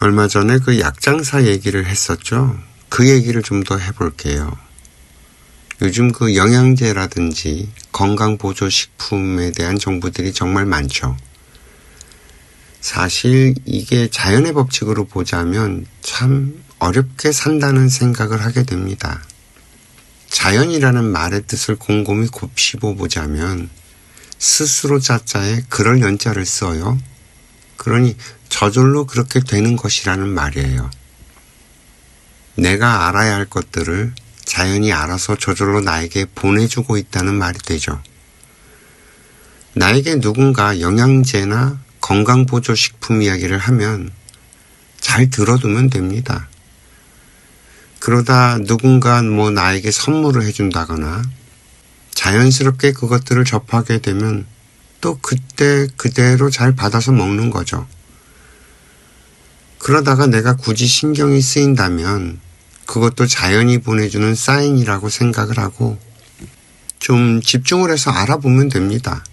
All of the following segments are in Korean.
얼마 전에 그 약장사 얘기를 했었죠. 그 얘기를 좀 더 해볼게요. 요즘 그 영양제라든지 건강보조식품에 대한 정보들이 정말 많죠. 사실 이게 자연의 법칙으로 보자면 참 어렵게 산다는 생각을 하게 됩니다. 자연이라는 말의 뜻을 곰곰이 곱씹어 보자면 스스로 자자에 그럴 연자를 써요. 그러니 저절로 그렇게 되는 것이라는 말이에요. 내가 알아야 할 것들을 자연이 알아서 저절로 나에게 보내주고 있다는 말이 되죠. 나에게 누군가 영양제나 건강보조식품 이야기를 하면 잘 들어두면 됩니다. 그러다 누군가 뭐 나에게 선물을 해준다거나 자연스럽게 그것들을 접하게 되면 또 그때 그대로 잘 받아서 먹는 거죠. 그러다가 내가 굳이 신경이 쓰인다면 그것도 자연이 보내주는 사인이라고 생각을 하고 좀 집중을 해서 알아보면 됩니다.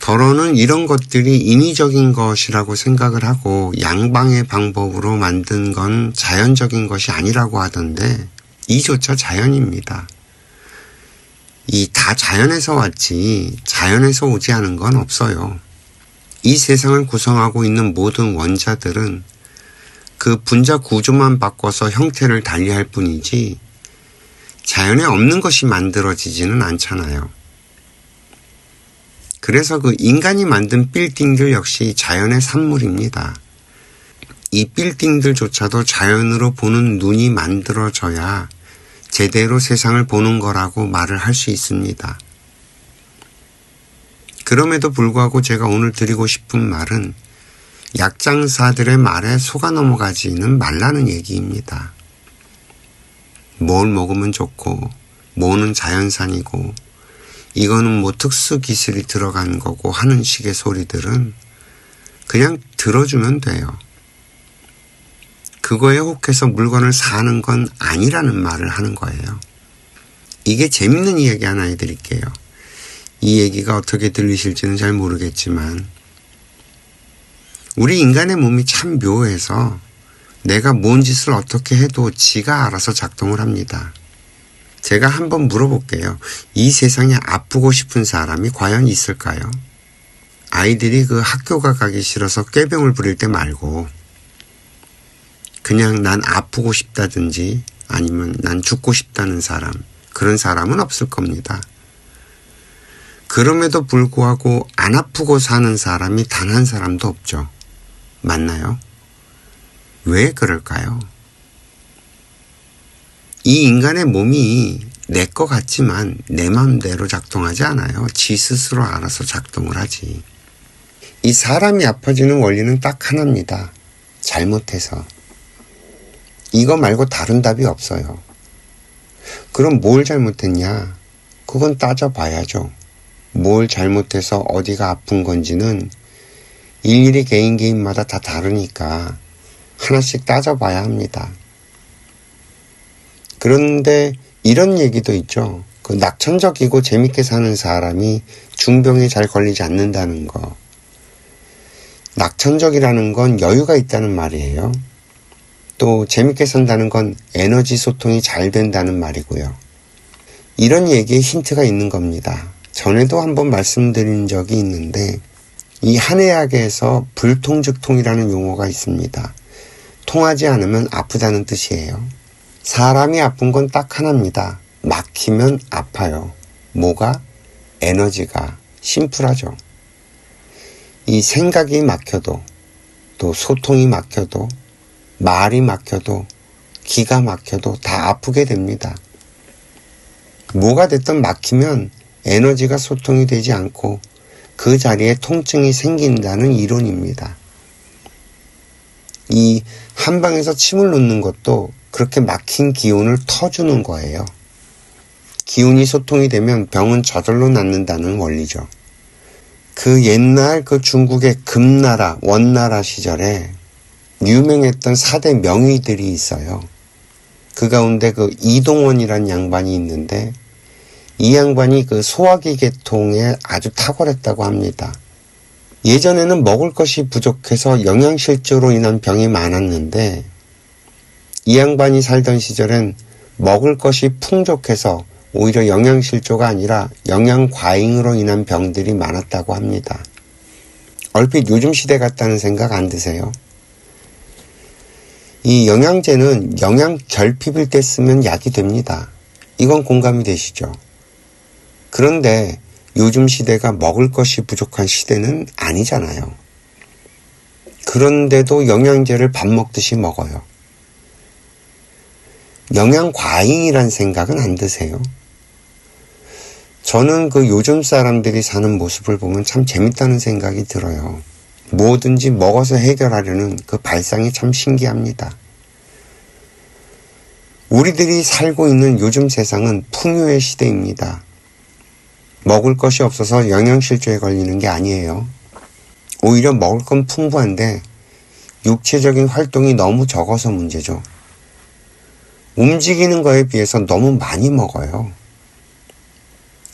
더러는 이런 것들이 인위적인 것이라고 생각을 하고 양방의 방법으로 만든 건 자연적인 것이 아니라고 하던데 이조차 자연입니다. 이 다 자연에서 왔지 자연에서 오지 않은 건 없어요. 이 세상을 구성하고 있는 모든 원자들은 그 분자 구조만 바꿔서 형태를 달리할 뿐이지 자연에 없는 것이 만들어지지는 않잖아요. 그래서 그 인간이 만든 빌딩들 역시 자연의 산물입니다. 이 빌딩들조차도 자연으로 보는 눈이 만들어져야 제대로 세상을 보는 거라고 말을 할 수 있습니다. 그럼에도 불구하고 제가 오늘 드리고 싶은 말은 약장사들의 말에 속아 넘어가지는 말라는 얘기입니다. 뭘 먹으면 좋고, 뭐는 자연산이고, 이거는 뭐 특수 기술이 들어간 거고 하는 식의 소리들은 그냥 들어주면 돼요. 그거에 혹해서 물건을 사는 건 아니라는 말을 하는 거예요. 이게 재밌는 이야기 하나 해드릴게요. 이 얘기가 어떻게 들리실지는 잘 모르겠지만, 우리 인간의 몸이 참 묘해서 내가 뭔 짓을 어떻게 해도 지가 알아서 작동을 합니다. 제가 한번 물어볼게요. 이 세상에 아프고 싶은 사람이 과연 있을까요? 아이들이 그 학교가 가기 싫어서 꾀병을 부릴 때 말고 그냥 난 아프고 싶다든지 아니면 난 죽고 싶다는 사람 그런 사람은 없을 겁니다. 그럼에도 불구하고 안 아프고 사는 사람이 단 한 사람도 없죠. 맞나요? 왜 그럴까요? 이 인간의 몸이 내 것 같지만 내 마음대로 작동하지 않아요. 지 스스로 알아서 작동을 하지. 이 사람이 아파지는 원리는 딱 하나입니다. 잘못해서. 이거 말고 다른 답이 없어요. 그럼 뭘 잘못했냐? 그건 따져봐야죠. 뭘 잘못해서 어디가 아픈 건지는 일일이 개인 개인마다 다 다르니까 하나씩 따져봐야 합니다. 그런데 이런 얘기도 있죠. 그 낙천적이고 재밌게 사는 사람이 중병에 잘 걸리지 않는다는 거. 낙천적이라는 건 여유가 있다는 말이에요. 또 재밌게 산다는 건 에너지 소통이 잘 된다는 말이고요. 이런 얘기에 힌트가 있는 겁니다. 전에도 한번 말씀드린 적이 있는데 이 한의학에서 불통즉통이라는 용어가 있습니다. 통하지 않으면 아프다는 뜻이에요. 사람이 아픈 건 딱 하나입니다. 막히면 아파요. 뭐가? 에너지가 심플하죠. 이 생각이 막혀도 또 소통이 막혀도 말이 막혀도 기가 막혀도 다 아프게 됩니다. 뭐가 됐든 막히면 에너지가 소통이 되지 않고 그 자리에 통증이 생긴다는 이론입니다. 이 한방에서 침을 놓는 것도 그렇게 막힌 기운을 터주는 거예요. 기운이 소통이 되면 병은 저절로 낫는다는 원리죠. 그 옛날 그 중국의 금나라, 원나라 시절에 유명했던 사대 명의들이 있어요. 그 가운데 그 이동원이란 양반이 있는데 이 양반이 그 소화기 계통에 아주 탁월했다고 합니다. 예전에는 먹을 것이 부족해서 영양실조로 인한 병이 많았는데 이 양반이 살던 시절엔 먹을 것이 풍족해서 오히려 영양실조가 아니라 영양과잉으로 인한 병들이 많았다고 합니다. 얼핏 요즘 시대 같다는 생각 안 드세요? 이 영양제는 영양 결핍일 때 쓰면 약이 됩니다. 이건 공감이 되시죠? 그런데 요즘 시대가 먹을 것이 부족한 시대는 아니잖아요. 그런데도 영양제를 밥 먹듯이 먹어요. 영양 과잉이란 생각은 안 드세요? 저는 그 요즘 사람들이 사는 모습을 보면 참 재밌다는 생각이 들어요. 뭐든지 먹어서 해결하려는 그 발상이 참 신기합니다. 우리들이 살고 있는 요즘 세상은 풍요의 시대입니다. 먹을 것이 없어서 영양실조에 걸리는 게 아니에요. 오히려 먹을 건 풍부한데 육체적인 활동이 너무 적어서 문제죠. 움직이는 거에 비해서 너무 많이 먹어요.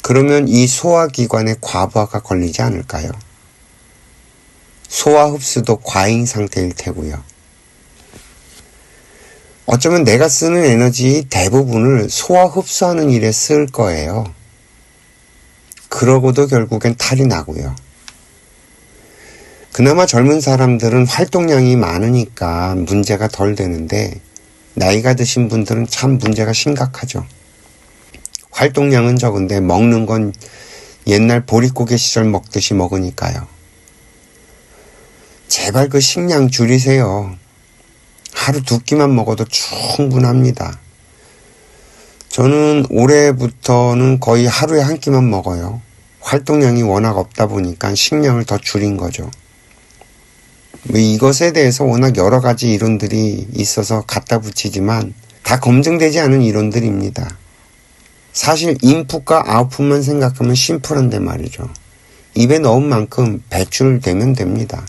그러면 이 소화기관에 과부하가 걸리지 않을까요? 소화 흡수도 과잉 상태일 테고요. 어쩌면 내가 쓰는 에너지 대부분을 소화 흡수하는 일에 쓸 거예요. 그러고도 결국엔 탈이 나고요. 그나마 젊은 사람들은 활동량이 많으니까 문제가 덜 되는데 나이가 드신 분들은 참 문제가 심각하죠. 활동량은 적은데 먹는 건 옛날 보릿고개 시절 먹듯이 먹으니까요. 제발 그 식량 줄이세요. 하루 두 끼만 먹어도 충분합니다. 저는 올해부터는 거의 하루에 한 끼만 먹어요. 활동량이 워낙 없다 보니까 식량을 더 줄인 거죠. 뭐 이것에 대해서 워낙 여러 가지 이론들이 있어서 갖다 붙이지만 다 검증되지 않은 이론들입니다. 사실 인풋과 아웃풋만 생각하면 심플한데 말이죠. 입에 넣은 만큼 배출되면 됩니다.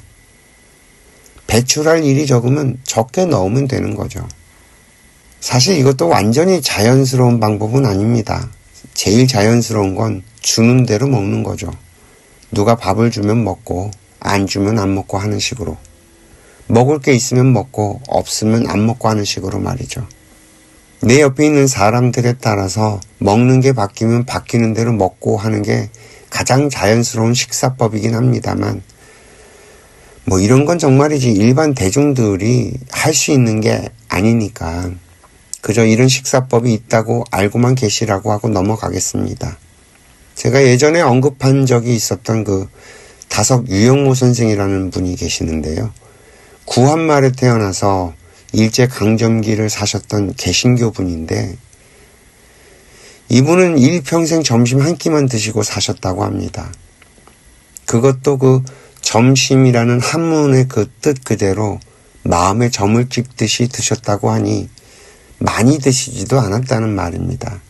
배출할 일이 적으면 적게 넣으면 되는 거죠. 사실 이것도 완전히 자연스러운 방법은 아닙니다. 제일 자연스러운 건 주는 대로 먹는 거죠. 누가 밥을 주면 먹고 안 주면 안 먹고 하는 식으로. 먹을 게 있으면 먹고 없으면 안 먹고 하는 식으로 말이죠. 내 옆에 있는 사람들에 따라서 먹는 게 바뀌면 바뀌는 대로 먹고 하는 게 가장 자연스러운 식사법이긴 합니다만 뭐 이런 건 정말이지 일반 대중들이 할 수 있는 게 아니니까 그저 이런 식사법이 있다고 알고만 계시라고 하고 넘어가겠습니다. 제가 예전에 언급한 적이 있었던 그 다석 유영모 선생이라는 분이 계시는데요. 구한말에 태어나서 일제 강점기를 사셨던 개신교 분인데 이분은 일평생 점심 한 끼만 드시고 사셨다고 합니다. 그것도 그 점심이라는 한문의 그 뜻 그대로 마음에 점을 찍듯이 드셨다고 하니 많이 드시지도 않았다는 말입니다.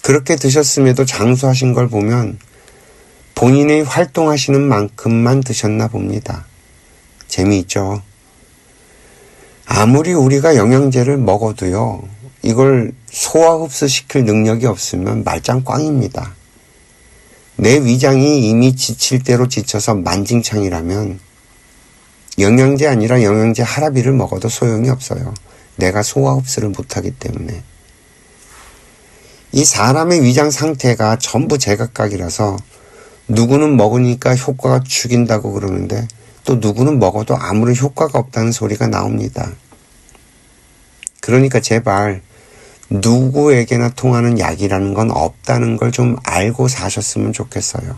그렇게 드셨음에도 장수하신 걸 보면 본인의 활동하시는 만큼만 드셨나 봅니다. 재미있죠? 아무리 우리가 영양제를 먹어도요, 이걸 소화 흡수시킬 능력이 없으면 말짱 꽝입니다. 내 위장이 이미 지칠 대로 지쳐서 만징창이라면 영양제 아니라 영양제 하라비를 먹어도 소용이 없어요. 내가 소화 흡수를 못하기 때문에. 이 사람의 위장 상태가 전부 제각각이라서 누구는 먹으니까 효과가 죽인다고 그러는데 또 누구는 먹어도 아무런 효과가 없다는 소리가 나옵니다. 그러니까 제발 누구에게나 통하는 약이라는 건 없다는 걸 좀 알고 사셨으면 좋겠어요.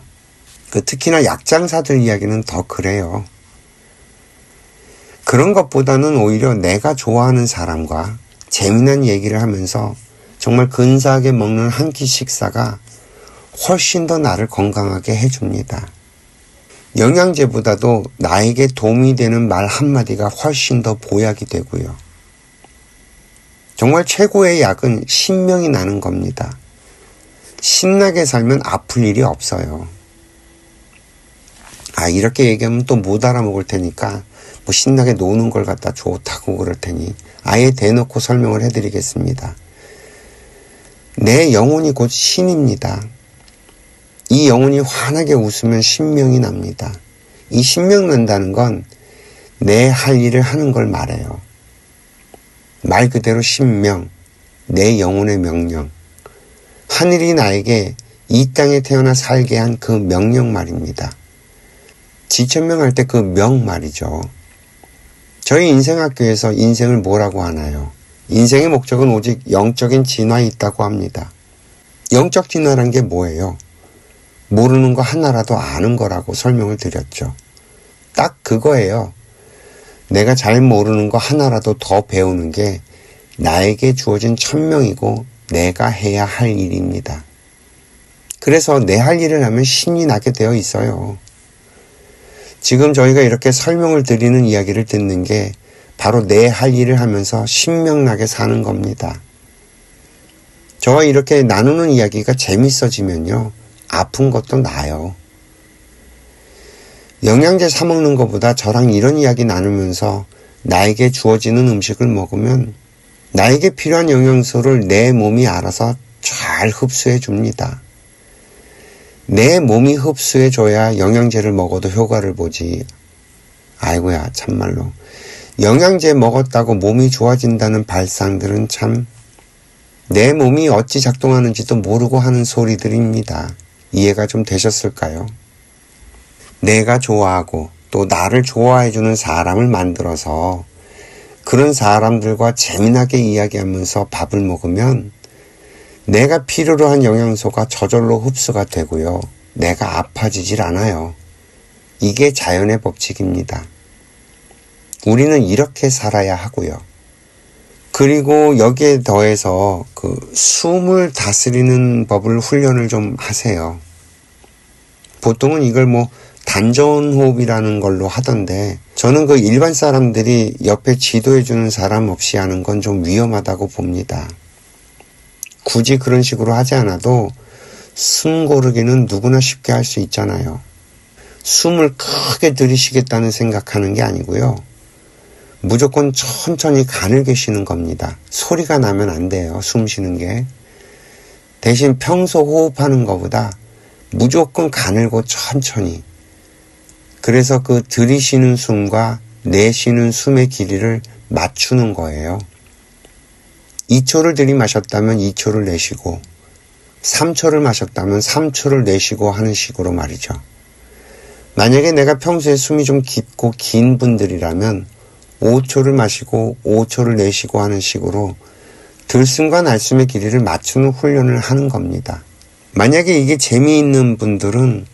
그 특히나 약장사들 이야기는 더 그래요. 그런 것보다는 오히려 내가 좋아하는 사람과 재미난 얘기를 하면서 정말 근사하게 먹는 한 끼 식사가 훨씬 더 나를 건강하게 해줍니다. 영양제보다도 나에게 도움이 되는 말 한마디가 훨씬 더 보약이 되고요. 정말 최고의 약은 신명이 나는 겁니다. 신나게 살면 아플 일이 없어요. 아, 이렇게 얘기하면 또 못 알아먹을 테니까 뭐 신나게 노는 걸 갖다 좋다고 그럴 테니 아예 대놓고 설명을 해드리겠습니다. 내 영혼이 곧 신입니다. 이 영혼이 환하게 웃으면 신명이 납니다. 이 신명 난다는 건 내 할 일을 하는 걸 말해요. 말 그대로 신명, 내 영혼의 명령. 하늘이 나에게 이 땅에 태어나 살게 한 그 명령 말입니다. 지천명할 때 그 명 말이죠. 저희 인생학교에서 인생을 뭐라고 하나요? 인생의 목적은 오직 영적인 진화에 있다고 합니다. 영적 진화란 게 뭐예요? 모르는 거 하나라도 아는 거라고 설명을 드렸죠. 딱 그거예요. 내가 잘 모르는 거 하나라도 더 배우는 게 나에게 주어진 천명이고 내가 해야 할 일입니다. 그래서 내 할 일을 하면 신이 나게 되어 있어요. 지금 저희가 이렇게 설명을 드리는 이야기를 듣는 게 바로 내 할 일을 하면서 신명나게 사는 겁니다. 저와 이렇게 나누는 이야기가 재밌어지면요. 아픈 것도 나아요. 영양제 사 먹는 것보다 저랑 이런 이야기 나누면서 나에게 주어지는 음식을 먹으면 나에게 필요한 영양소를 내 몸이 알아서 잘 흡수해 줍니다. 내 몸이 흡수해 줘야 영양제를 먹어도 효과를 보지. 아이고야, 참말로. 영양제 먹었다고 몸이 좋아진다는 발상들은 참, 내 몸이 어찌 작동하는지도 모르고 하는 소리들입니다. 이해가 좀 되셨을까요? 내가 좋아하고 또 나를 좋아해주는 사람을 만들어서 그런 사람들과 재미나게 이야기하면서 밥을 먹으면 내가 필요로 한 영양소가 저절로 흡수가 되고요. 내가 아파지질 않아요. 이게 자연의 법칙입니다. 우리는 이렇게 살아야 하고요. 그리고 여기에 더해서 그 숨을 다스리는 법을 훈련을 좀 하세요. 보통은 이걸 뭐 단전호흡이라는 걸로 하던데 저는 그 일반 사람들이 옆에 지도해주는 사람 없이 하는 건 좀 위험하다고 봅니다. 굳이 그런 식으로 하지 않아도 숨 고르기는 누구나 쉽게 할 수 있잖아요. 숨을 크게 들이쉬겠다는 생각하는 게 아니고요. 무조건 천천히 가늘게 쉬는 겁니다. 소리가 나면 안 돼요. 숨 쉬는 게. 대신 평소 호흡하는 것보다 무조건 가늘고 천천히. 그래서 그 들이쉬는 숨과 내쉬는 숨의 길이를 맞추는 거예요. 2초를 들이마셨다면 2초를 내쉬고 3초를 마셨다면 3초를 내쉬고 하는 식으로 말이죠. 만약에 내가 평소에 숨이 좀 깊고 긴 분들이라면 5초를 마시고 5초를 내쉬고 하는 식으로 들숨과 날숨의 길이를 맞추는 훈련을 하는 겁니다. 만약에 이게 재미있는 분들은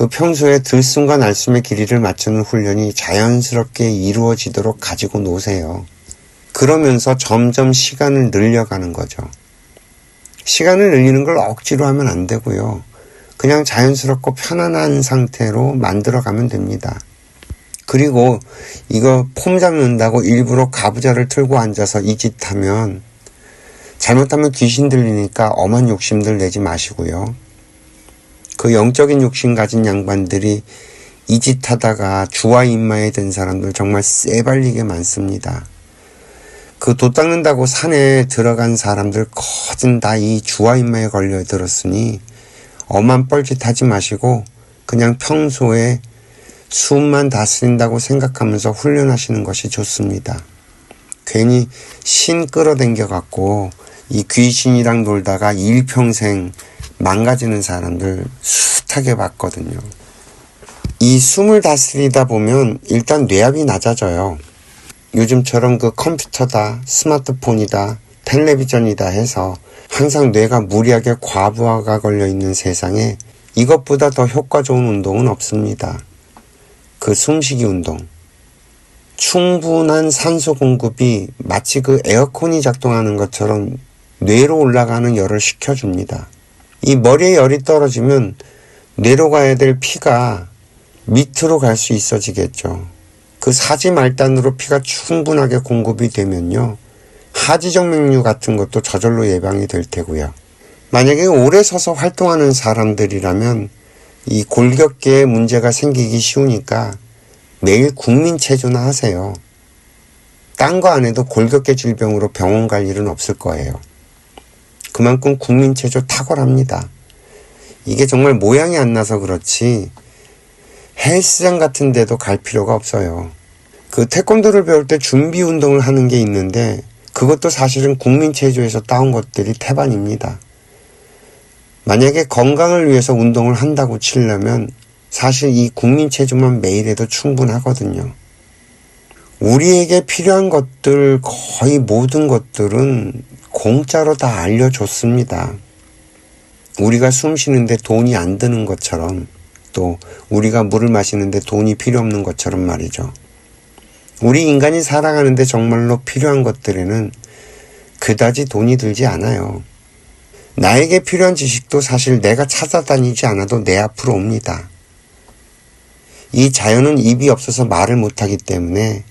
그 평소에 들숨과 날숨의 길이를 맞추는 훈련이 자연스럽게 이루어지도록 가지고 노세요. 그러면서 점점 시간을 늘려가는 거죠. 시간을 늘리는 걸 억지로 하면 안 되고요. 그냥 자연스럽고 편안한 상태로 만들어 가면 됩니다. 그리고 이거 폼 잡는다고 일부러 가부좌를 틀고 앉아서 이 짓 하면 잘못하면 귀신 들리니까 엄한 욕심들 내지 마시고요. 그 영적인 욕심 가진 양반들이 이짓 하다가 주와 인마에 든 사람들 정말 쎄발리게 많습니다. 그 도 닦는다고 산에 들어간 사람들 거진 다 이 주와 인마에 걸려 들었으니 엄한 뻘짓 하지 마시고 그냥 평소에 숨만 다스린다고 생각하면서 훈련하시는 것이 좋습니다. 괜히 신 끌어당겨 갖고 이 귀신이랑 놀다가 일평생 망가지는 사람들 숱하게 봤거든요. 이 숨을 다스리다 보면 일단 뇌압이 낮아져요. 요즘처럼 그 컴퓨터다, 스마트폰이다, 텔레비전이다 해서 항상 뇌가 무리하게 과부하가 걸려 있는 세상에 이것보다 더 효과 좋은 운동은 없습니다. 그 숨쉬기 운동. 충분한 산소 공급이 마치 그 에어컨이 작동하는 것처럼 뇌로 올라가는 열을 식혀줍니다. 이 머리에 열이 떨어지면 뇌로 가야 될 피가 밑으로 갈 수 있어지겠죠. 그 사지 말단으로 피가 충분하게 공급이 되면요. 하지정맥류 같은 것도 저절로 예방이 될 테고요. 만약에 오래 서서 활동하는 사람들이라면 이 골격계에 문제가 생기기 쉬우니까 매일 국민체조나 하세요. 딴 거 안 해도 골격계 질병으로 병원 갈 일은 없을 거예요. 그만큼 국민체조 탁월합니다. 이게 정말 모양이 안 나서 그렇지 헬스장 같은 데도 갈 필요가 없어요. 그 태권도를 배울 때 준비 운동을 하는 게 있는데 그것도 사실은 국민체조에서 따온 것들이 태반입니다. 만약에 건강을 위해서 운동을 한다고 치려면 사실 이 국민체조만 매일 해도 충분하거든요. 우리에게 필요한 것들 거의 모든 것들은 공짜로 다 알려줬습니다. 우리가 숨 쉬는데 돈이 안 드는 것처럼 또 우리가 물을 마시는데 돈이 필요 없는 것처럼 말이죠. 우리 인간이 살아가는데 정말로 필요한 것들에는 그다지 돈이 들지 않아요. 나에게 필요한 지식도 사실 내가 찾아다니지 않아도 내 앞으로 옵니다. 이 자연은 입이 없어서 말을 못하기 때문에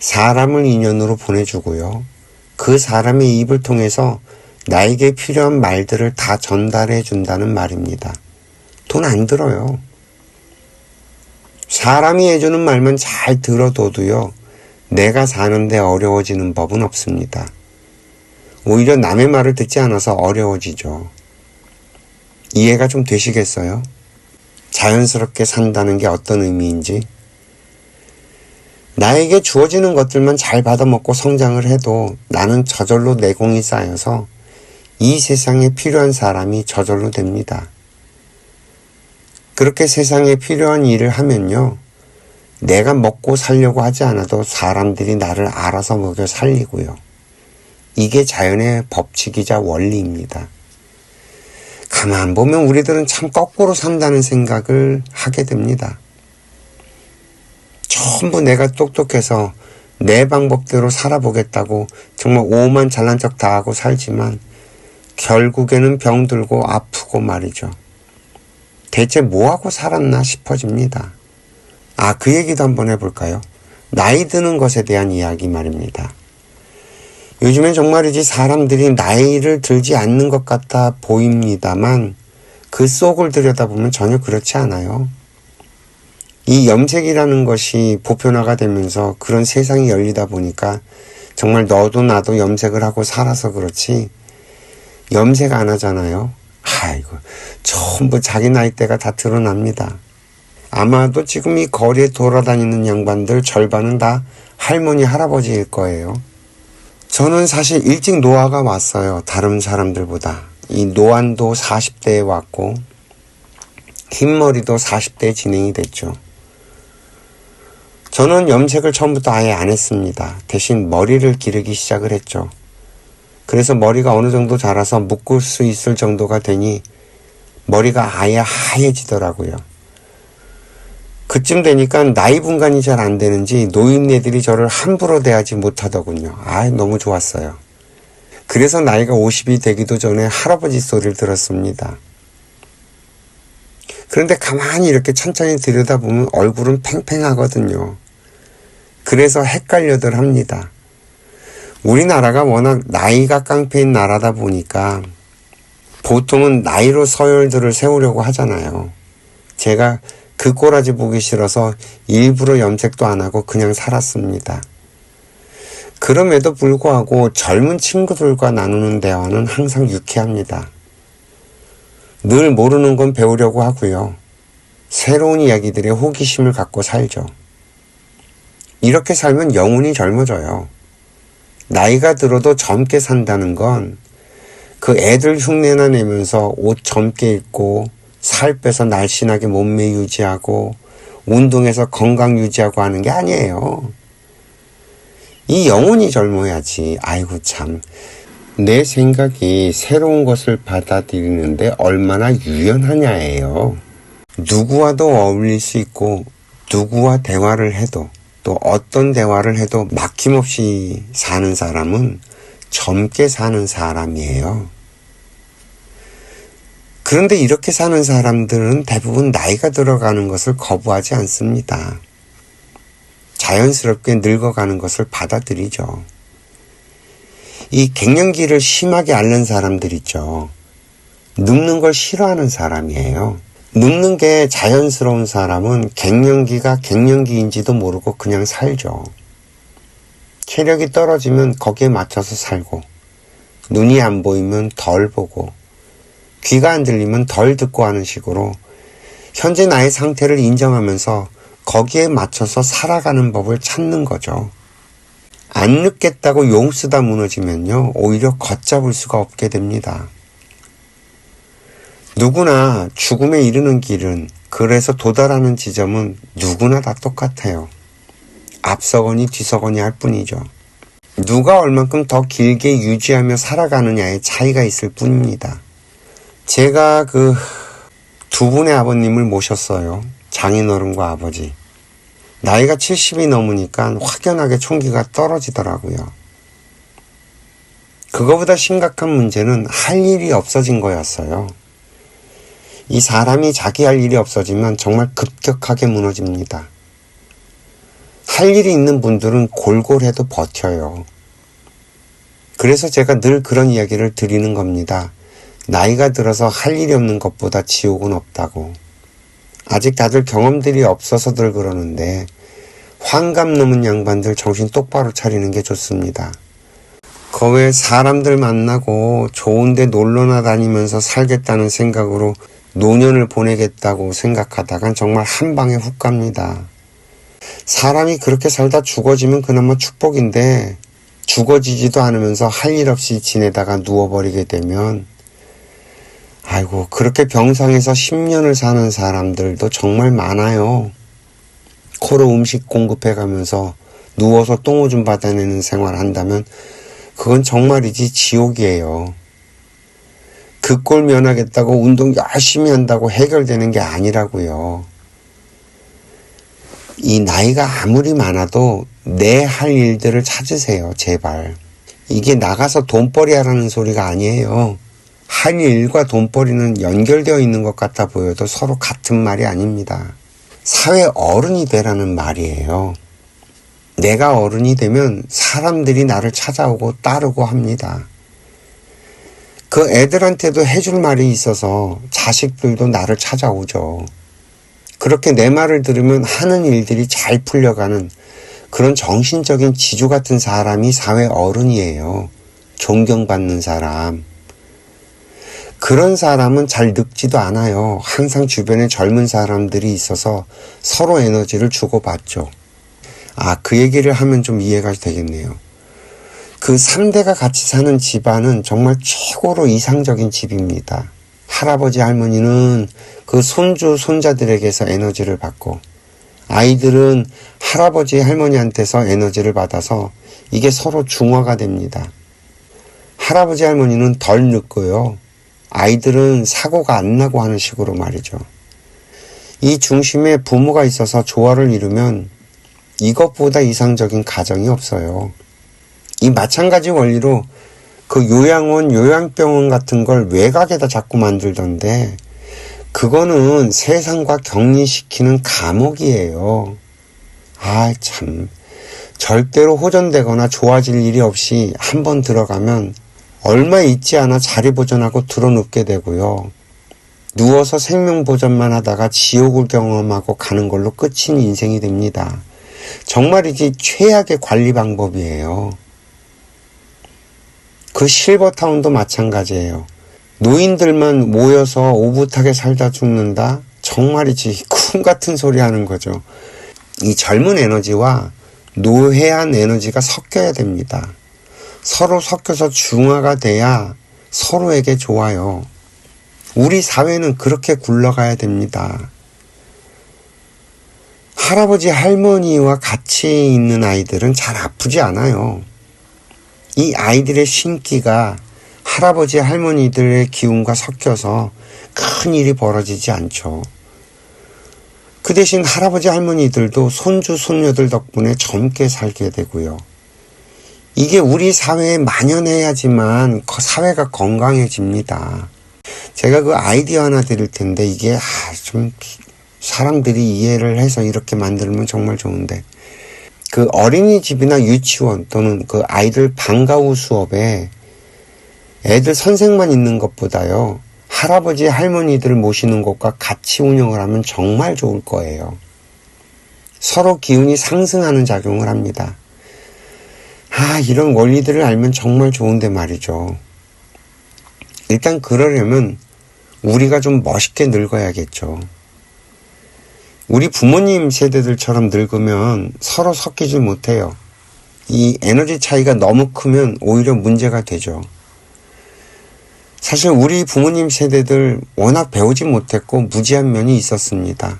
사람을 인연으로 보내주고요. 그 사람의 입을 통해서 나에게 필요한 말들을 다 전달해 준다는 말입니다. 돈 안 들어요. 사람이 해주는 말만 잘 들어둬도요, 내가 사는데 어려워지는 법은 없습니다. 오히려 남의 말을 듣지 않아서 어려워지죠. 이해가 좀 되시겠어요? 자연스럽게 산다는 게 어떤 의미인지. 나에게 주어지는 것들만 잘 받아먹고 성장을 해도 나는 저절로 내공이 쌓여서 이 세상에 필요한 사람이 저절로 됩니다. 그렇게 세상에 필요한 일을 하면요. 내가 먹고 살려고 하지 않아도 사람들이 나를 알아서 먹여 살리고요. 이게 자연의 법칙이자 원리입니다. 가만 보면 우리들은 참 거꾸로 산다는 생각을 하게 됩니다. 전부 내가 똑똑해서 내 방법대로 살아보겠다고 정말 오만 잘난 척 다 하고 살지만 결국에는 병들고 아프고 말이죠. 대체 뭐하고 살았나 싶어집니다. 아, 그 얘기도 한번 해볼까요? 나이 드는 것에 대한 이야기 말입니다. 요즘엔 정말이지 사람들이 나이를 들지 않는 것 같아 보입니다만 그 속을 들여다보면 전혀 그렇지 않아요. 이 염색이라는 것이 보편화가 되면서 그런 세상이 열리다 보니까 정말 너도 나도 염색을 하고 살아서 그렇지 염색 안 하잖아요. 아이고 전부 자기 나이대가 다 드러납니다. 아마도 지금 이 거리에 돌아다니는 양반들 절반은 다 할머니 할아버지일 거예요. 저는 사실 일찍 노화가 왔어요. 다른 사람들보다. 이 노안도 40대에 왔고 흰머리도 40대에 진행이 됐죠. 저는 염색을 처음부터 아예 안 했습니다. 대신 머리를 기르기 시작을 했죠. 그래서 머리가 어느 정도 자라서 묶을 수 있을 정도가 되니 머리가 아예 하얘지더라고요. 그쯤 되니까 나이 분간이 잘 안 되는지 노인네들이 저를 함부로 대하지 못하더군요. 아, 너무 좋았어요. 그래서 나이가 50이 되기도 전에 할아버지 소리를 들었습니다. 그런데 가만히 이렇게 천천히 들여다보면 얼굴은 팽팽하거든요. 그래서 헷갈려들 합니다. 우리나라가 워낙 나이가 깡패인 나라다 보니까 보통은 나이로 서열들을 세우려고 하잖아요. 제가 그 꼬라지 보기 싫어서 일부러 염색도 안 하고 그냥 살았습니다. 그럼에도 불구하고 젊은 친구들과 나누는 대화는 항상 유쾌합니다. 늘 모르는 건 배우려고 하고요. 새로운 이야기들의 호기심을 갖고 살죠. 이렇게 살면 영혼이 젊어져요. 나이가 들어도 젊게 산다는 건 그 애들 흉내나 내면서 옷 젊게 입고 살 빼서 날씬하게 몸매 유지하고 운동해서 건강 유지하고 하는 게 아니에요. 이 영혼이 젊어야지. 아이고 참. 내 생각이 새로운 것을 받아들이는데 얼마나 유연하냐예요. 누구와도 어울릴 수 있고 누구와 대화를 해도 또 어떤 대화를 해도 막힘없이 사는 사람은 젊게 사는 사람이에요. 그런데 이렇게 사는 사람들은 대부분 나이가 들어가는 것을 거부하지 않습니다. 자연스럽게 늙어가는 것을 받아들이죠. 이 갱년기를 심하게 앓는 사람들 있죠. 늙는 걸 싫어하는 사람이에요. 늙는 게 자연스러운 사람은 갱년기가 갱년기인지도 모르고 그냥 살죠. 체력이 떨어지면 거기에 맞춰서 살고, 눈이 안 보이면 덜 보고, 귀가 안 들리면 덜 듣고 하는 식으로 현재 나의 상태를 인정하면서 거기에 맞춰서 살아가는 법을 찾는 거죠. 안 늦겠다고 용 쓰다 무너지면요, 오히려 걷잡을 수가 없게 됩니다. 누구나 죽음에 이르는 길은 그래서 도달하는 지점은 누구나 다 똑같아요. 앞서거니 뒤서거니 할 뿐이죠. 누가 얼만큼 더 길게 유지하며 살아가느냐의 차이가 있을 뿐입니다. 제가 그 두 분의 아버님을 모셨어요. 장인어른과 아버지. 나이가 70이 넘으니까 확연하게 총기가 떨어지더라고요. 그거보다 심각한 문제는 할 일이 없어진 거였어요. 이 사람이 자기 할 일이 없어지면 정말 급격하게 무너집니다. 할 일이 있는 분들은 골골해도 버텨요. 그래서 제가 늘 그런 이야기를 드리는 겁니다. 나이가 들어서 할 일이 없는 것보다 지옥은 없다고. 아직 다들 경험들이 없어서들 그러는데 환감 넘은 양반들 정신 똑바로 차리는 게 좋습니다. 거외 사람들 만나고 좋은데 놀러나 다니면서 살겠다는 생각으로 노년을 보내겠다고 생각하다간 정말 한 방에 훅 갑니다. 사람이 그렇게 살다 죽어지면 그나마 축복인데 죽어지지도 않으면서 할 일 없이 지내다가 누워버리게 되면 아이고, 그렇게 병상에서 10년을 사는 사람들도 정말 많아요. 코로 음식 공급해 가면서 누워서 똥오줌 받아내는 생활을 한다면 그건 정말이지 지옥이에요. 그 꼴 면하겠다고 운동 열심히 한다고 해결되는 게 아니라고요. 이 나이가 아무리 많아도 내 할 일들을 찾으세요, 제발. 이게 나가서 돈벌이 하라는 소리가 아니에요. 한 일과 돈벌이는 연결되어 있는 것 같아 보여도 서로 같은 말이 아닙니다. 사회 어른이 되라는 말이에요. 내가 어른이 되면 사람들이 나를 찾아오고 따르고 합니다. 그 애들한테도 해줄 말이 있어서 자식들도 나를 찾아오죠. 그렇게 내 말을 들으면 하는 일들이 잘 풀려가는 그런 정신적인 지주 같은 사람이 사회 어른이에요. 존경받는 사람. 그런 사람은 잘 늙지도 않아요. 항상 주변에 젊은 사람들이 있어서 서로 에너지를 주고받죠. 아, 그 얘기를 하면 좀 이해가 되겠네요. 그 3대가 같이 사는 집안은 정말 최고로 이상적인 집입니다. 할아버지 할머니는 그 손주 손자들에게서 에너지를 받고 아이들은 할아버지 할머니한테서 에너지를 받아서 이게 서로 중화가 됩니다. 할아버지 할머니는 덜 늙고요. 아이들은 사고가 안 나고 하는 식으로 말이죠. 이 중심에 부모가 있어서 조화를 이루면 이것보다 이상적인 가정이 없어요. 이 마찬가지 원리로 그 요양원, 요양병원 같은 걸 외곽에다 자꾸 만들던데 그거는 세상과 격리시키는 감옥이에요. 아, 참. 절대로 호전되거나 좋아질 일이 없이 한 번 들어가면 얼마 있지 않아 자리 보존하고 들어눕게 되고요. 누워서 생명 보존만 하다가 지옥을 경험하고 가는 걸로 끝인 인생이 됩니다. 정말이지 최악의 관리 방법이에요. 그 실버타운도 마찬가지예요. 노인들만 모여서 오붓하게 살다 죽는다? 정말이지 꿈 같은 소리 하는 거죠. 이 젊은 에너지와 노회한 에너지가 섞여야 됩니다. 서로 섞여서 중화가 돼야 서로에게 좋아요. 우리 사회는 그렇게 굴러가야 됩니다. 할아버지 할머니와 같이 있는 아이들은 잘 아프지 않아요. 이 아이들의 신기가 할아버지 할머니들의 기운과 섞여서 큰 일이 벌어지지 않죠. 그 대신 할아버지 할머니들도 손주 손녀들 덕분에 젊게 살게 되고요. 이게 우리 사회에 만연해야지만 그 사회가 건강해집니다. 제가 그 아이디어 하나 드릴 텐데 이게 아, 좀 사람들이 이해를 해서 이렇게 만들면 정말 좋은데 그 어린이집이나 유치원 또는 그 아이들 방과 후 수업에 애들 선생만 있는 것보다요 할아버지 할머니들 모시는 곳과 같이 운영을 하면 정말 좋을 거예요. 서로 기운이 상승하는 작용을 합니다. 아, 이런 원리들을 알면 정말 좋은데 말이죠. 일단 그러려면 우리가 좀 멋있게 늙어야겠죠. 우리 부모님 세대들처럼 늙으면 서로 섞이지 못해요. 이 에너지 차이가 너무 크면 오히려 문제가 되죠. 사실 우리 부모님 세대들 워낙 배우지 못했고 무지한 면이 있었습니다.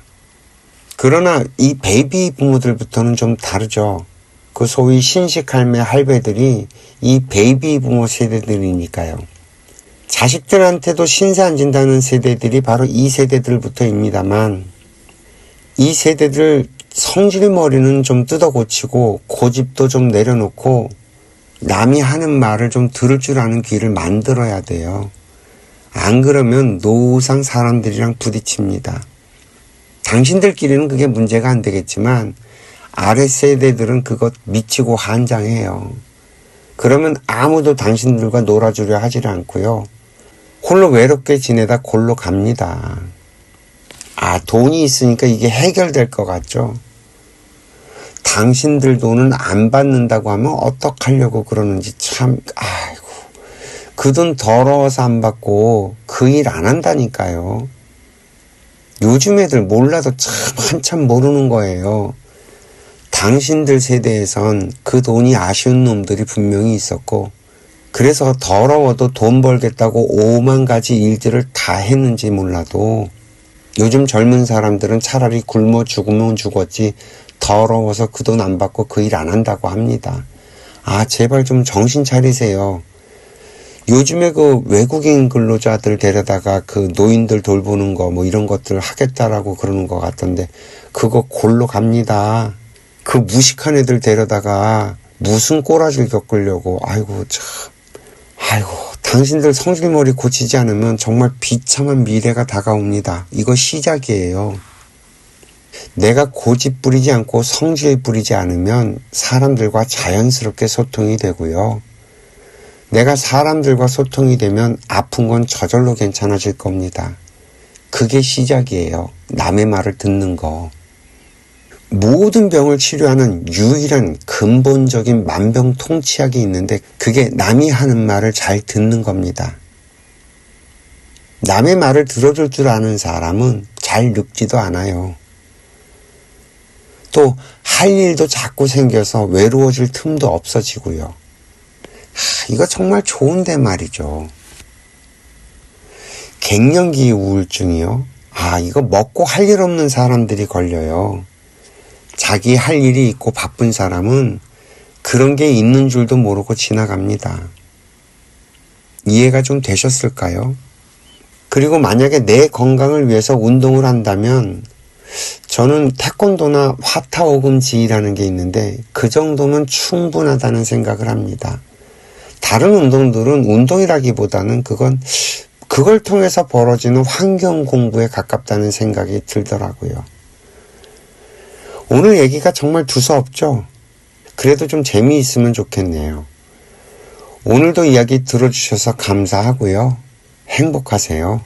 그러나 이 베이비 부모들부터는 좀 다르죠. 그 소위 신식 할매 할배들이 이 베이비 부모 세대들이니까요. 자식들한테도 신세 안 진다는 세대들이 바로 이 세대들부터입니다만 이 세대들 성질머리는 좀 뜯어 고치고 고집도 좀 내려놓고 남이 하는 말을 좀 들을 줄 아는 귀를 만들어야 돼요. 안 그러면 노상 사람들이랑 부딪힙니다. 당신들끼리는 그게 문제가 안 되겠지만 아래 세대들은 그것 미치고 한장해요. 그러면 아무도 당신들과 놀아주려 하질 않고요. 홀로 외롭게 지내다 골로 갑니다. 아, 돈이 있으니까 이게 해결될 것 같죠? 당신들 돈은 안 받는다고 하면 어떡하려고 그러는지 참, 아이고. 그 돈 더러워서 안 받고 그 일 안 한다니까요. 요즘 애들 몰라도 참 한참 모르는 거예요. 당신들 세대에선 그 돈이 아쉬운 놈들이 분명히 있었고, 그래서 더러워도 돈 벌겠다고 오만 가지 일들을 다 했는지 몰라도, 요즘 젊은 사람들은 차라리 굶어 죽으면 죽었지, 더러워서 그 돈 안 받고 그 일 안 한다고 합니다. 아, 제발 좀 정신 차리세요. 요즘에 그 외국인 근로자들 데려다가 그 노인들 돌보는 거 뭐 이런 것들 하겠다라고 그러는 것 같던데, 그거 골로 갑니다. 그 무식한 애들 데려다가 무슨 꼬라지를 겪으려고, 아이고, 참. 아이고, 당신들 성질머리 고치지 않으면 정말 비참한 미래가 다가옵니다. 이거 시작이에요. 내가 고집 부리지 않고 성질 부리지 않으면 사람들과 자연스럽게 소통이 되고요. 내가 사람들과 소통이 되면 아픈 건 저절로 괜찮아질 겁니다. 그게 시작이에요. 남의 말을 듣는 거. 모든 병을 치료하는 유일한 근본적인 만병통치약이 있는데 그게 남이 하는 말을 잘 듣는 겁니다. 남의 말을 들어줄 줄 아는 사람은 잘 늙지도 않아요. 또 할 일도 자꾸 생겨서 외로워질 틈도 없어지고요. 하, 이거 정말 좋은데 말이죠. 갱년기 우울증이요. 아, 이거 먹고 할 일 없는 사람들이 걸려요. 자기 할 일이 있고 바쁜 사람은 그런 게 있는 줄도 모르고 지나갑니다. 이해가 좀 되셨을까요? 그리고 만약에 내 건강을 위해서 운동을 한다면 저는 태권도나 화타오금지라는 게 있는데 그 정도면 충분하다는 생각을 합니다. 다른 운동들은 운동이라기보다는 그건 그걸 통해서 벌어지는 환경 공부에 가깝다는 생각이 들더라고요. 오늘 얘기가 정말 두서없죠? 그래도 좀 재미있으면 좋겠네요. 오늘도 이야기 들어주셔서 감사하고요. 행복하세요.